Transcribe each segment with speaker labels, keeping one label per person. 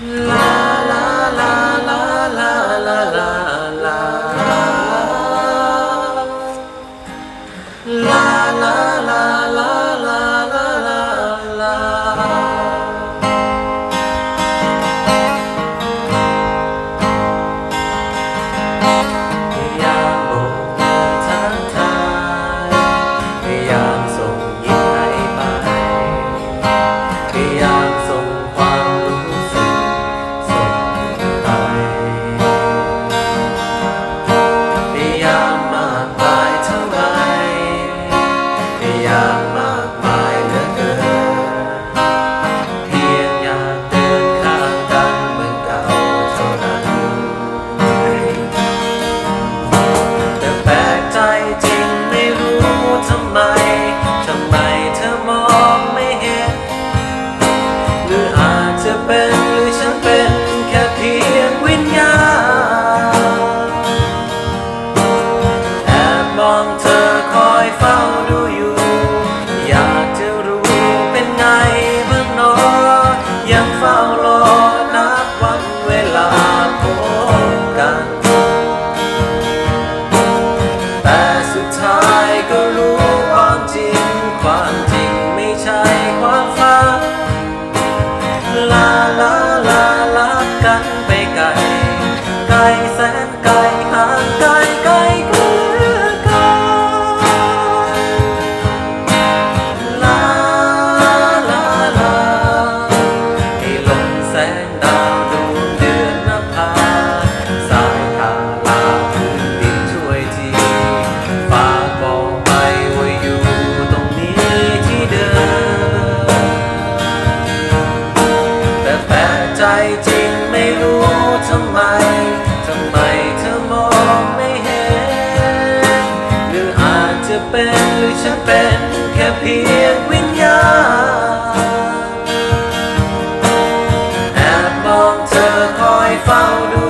Speaker 1: ลาลาลาลาลาลาล ทำไมเธอมองไม่เห็น หรืออาจจะเป็นหรือฉันเป็นแค่เพียงวิญญาณแอบมองเธอคอยเฝ้าดูอยู่ อยากจะรู้เป็นไงบ้างหนอยังเฝ้ารอนับวันเวลาพบกัน แต่สุดท้ายก็รู้ แสนไกลห่างไกลไกลเกลือกันลาลาลาให้ลงแสงดาวดวงเดือนนภาสายทาลาพื้นดินช่วยทีฟ้าบอกไปว่าอยู่ตรงนี้ที่เดิมแต่แปลกใจจริงไม่รู้ทำไม ทำไมเธอมองไม่เห็น หรืออาจจะเป็นหรือฉันเป็นแค่เพียงวิญญาณแอบมองเธอคอยเฝ้าดู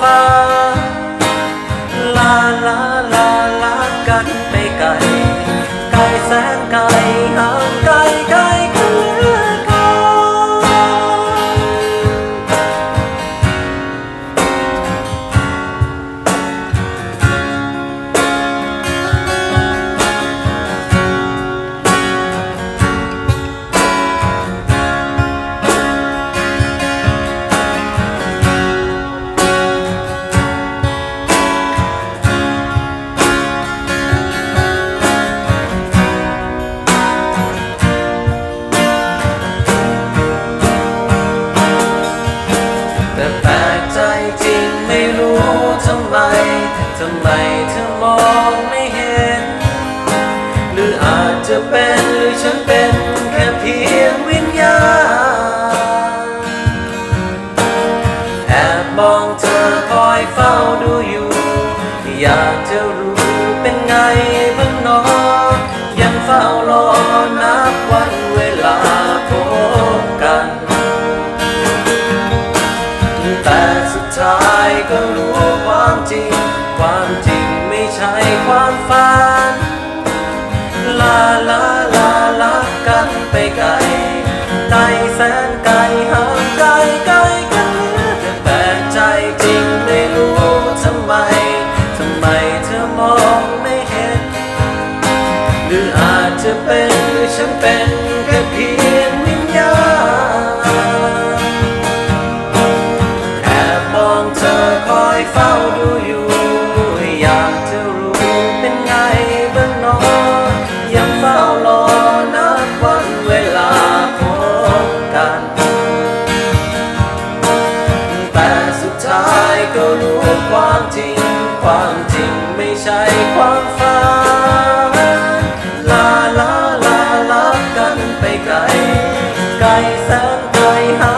Speaker 1: ฟ้า ลาลาลาลากันไปไกลไกลแสนไกลหา ทำไม ทำไมเธอมองไม่เห็น หรืออาจจะเป็นหรือฉันเป็นแค่เพียงวิญญาณ แอบมองเธอคอยเฝ้าดูอยู่ อยากจะรู้เป็นไงบ้างนอยังเฝ้ารอนับวันเวลาพบกัน แต่ ท้ายก็รู้ความจริง ความจริงไม่ใช่ความฝัน ก็รู้ความจริง ความจริงไม่ใช่ความฝันลาลาลาลับกันไปไกล ไกลแสนไกลหา